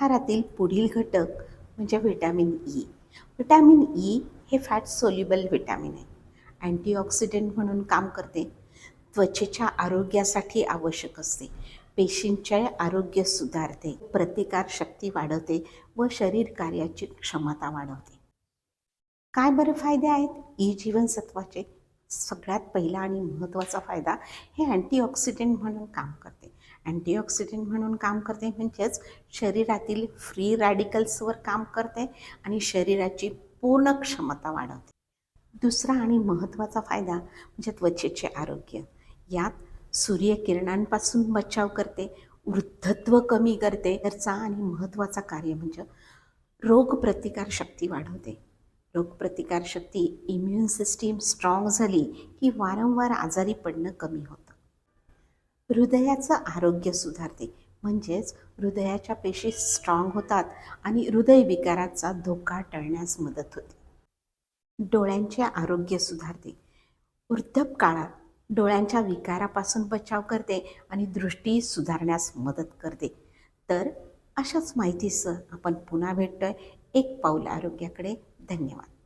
आहारातील पुढील घटक म्हणजे व्हिटॅमिन ई. व्हिटॅमिन ई हे फॅट सोल्युबल व्हिटॅमिन आहे. अँटीऑक्सिडंट म्हणून काम करते. त्वचेच्या आरोग्यासाठी आवश्यक असते. पेशींचे आरोग्य सुधारते. प्रतिकारशक्ती वाढवते व शरीर कार्याची क्षमता वाढवते. काय बरे फायदे आहेत? ई जीवनसत्वाचे सगळ्यात पहिला आणि महत्त्वाचा फायदा हे अँटीऑक्सिडंट म्हणून काम करते. अँटीऑक्सिडंट म्हणून काम करते म्हणजेच शरीरातील फ्री रॅडिकल्सवर काम करते आणि शरीराची पूर्ण क्षमता वाढवते. दुसरा आणि महत्त्वाचा फायदा म्हणजे त्वचेचे आरोग्य. यात सूर्यकिरणांपासून बचाव करते वृद्धत्व कमी करते. त्याचा आणि महत्त्वाचा कार्य म्हणजे रोगप्रतिकारशक्ती वाढवते. रोगप्रतिकारशक्ती इम्युन सिस्टीम स्ट्रॉंग झाली की वारंवार आजारी पडणं कमी होतं. हृदयाचं आरोग्य सुधारते. म्हणजेच हृदयाच्या पेशी स्ट्रॉंग होतात आणि हृदयविकाराचा धोका टळण्यास मदत होते. डोळ्यांचे आरोग्य सुधारते. वृद्धप काळात डोळ्यांच्या विकारापासून बचाव करते आणि दृष्टी सुधारण्यास मदत करते. तर अशाच माहितीसह आपण पुन्हा भेटतोय. एक पाऊल आरोग्याकडे. धन्यवाद.